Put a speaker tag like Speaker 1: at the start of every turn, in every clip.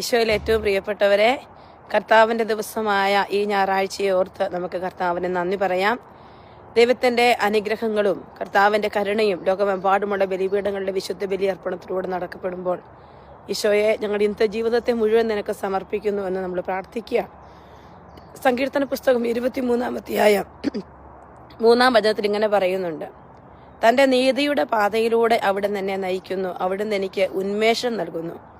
Speaker 1: ഈശോയിൽ ഏറ്റവും പ്രിയപ്പെട്ടവരെ കർത്താവിന്റെ ദിവസമായ ഈ ഞായറാഴ്ചയെ ഓർത്ത് നമുക്ക് കർത്താവിന് നന്ദി പറയാം. ദൈവത്തിന്റെ അനുഗ്രഹങ്ങളും കർത്താവിന്റെ കരുണയും ലോകമെമ്പാടുമുള്ള ബലിപീഠങ്ങളുടെ വിശുദ്ധ ബലി അർപ്പണത്തിലൂടെ നടക്കപ്പെടുമ്പോൾ ഈശോയെ ഞങ്ങളുടെ ഇന്നത്തെ ജീവിതത്തെ മുഴുവൻ നിനക്ക് സമർപ്പിക്കുന്നു എന്ന് നമ്മൾ പ്രാർത്ഥിക്കുക. സങ്കീർത്തന പുസ്തകം ഇരുപത്തിമൂന്നാമത്തെയായ മൂന്നാം വചനത്തിൽ ഇങ്ങനെ പറയുന്നുണ്ട്. തന്റെ നീതിയുടെ പാതയിലൂടെ അവിടെ എന്നെ നയിക്കുന്നു. അവിടുന്ന് എനിക്ക് ഉന്മേഷം നൽകുന്നു.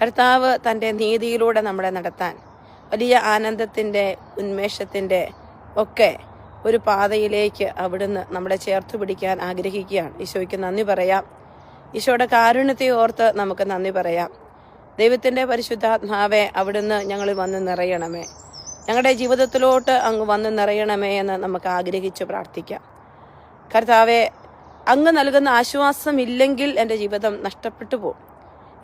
Speaker 1: കർത്താവ് തന്റെ നീതിയിലൂടെ നമ്മളെ നടത്താൻ വലിയ ആനന്ദത്തിന്റെ ഉന്മേഷത്തിന്റെ ഒക്കെ ഒരു പാതയിലേക്ക് അവിടുന്ന് നമ്മളെ ചേർത്ത് പിടിക്കാൻ ആഗ്രഹിക്കുകയാണ്. ഈശോയ്ക്ക് നന്ദി പറയാം. ഈശോയുടെ കാരുണ്യത്തെ ഓർത്ത് നമുക്ക് നന്ദി പറയാം. ദൈവത്തിന്റെ പരിശുദ്ധാത്മാവെ അവിടുന്ന് ഞങ്ങൾ വന്ന് നിറയണമേ. ഞങ്ങളുടെ ജീവിതത്തിലോട്ട് അങ്ങ് വന്ന് നിറയണമേ എന്ന് നമുക്ക് ആഗ്രഹിച്ച് പ്രാർത്ഥിക്കാം. കർത്താവെ അങ്ങ് നൽകുന്ന ആശ്വാസം ഇല്ലെങ്കിൽ എന്റെ ജീവിതം നഷ്ടപ്പെട്ടു പോകും.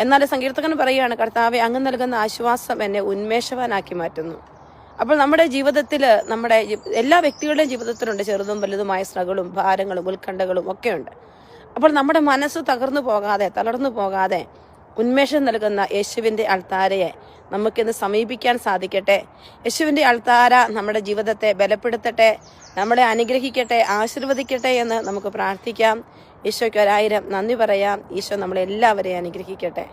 Speaker 1: എന്നാൽ സങ്കീർത്തകൻ പറയുകയാണ് കർത്താവെ അങ്ങ് നൽകുന്ന ആശ്വാസം എന്നെ ഉന്മേഷവാനാക്കി മാറ്റുന്നു. അപ്പോൾ നമ്മുടെ ജീവിതത്തിൽ നമ്മുടെ എല്ലാ വ്യക്തികളുടെയും ജീവിതത്തിലുണ്ട് ചെറുതും വലുതുമായ സ്ട്രഗിളും ഭാരങ്ങളും ഉത്കണ്ഠകളും ഒക്കെയുണ്ട്. അപ്പോൾ നമ്മുടെ മനസ്സ് തകർന്നു പോകാതെ തളർന്നു പോകാതെ ഉന്മേഷം നൽകുന്ന യേശുവിന്റെ അൾത്താരയെ നമുക്കിന്ന് സമീപിക്കാൻ സാധിക്കട്ടെ. യേശുവിന്റെ അൾത്താര നമ്മുടെ ജീവിതത്തെ ബലപ്പെടുത്തട്ടെ നമ്മളെ അനുഗ്രഹിക്കട്ടെ ആശീർവദിക്കട്ടെ എന്ന് നമുക്ക് പ്രാർത്ഥിക്കാം. ഈശോയ്ക്ക് ഒരായിരം നന്ദി പറയാം. ഈശോ നമ്മളെല്ലാവരെയും അനുഗ്രഹിക്കട്ടെ.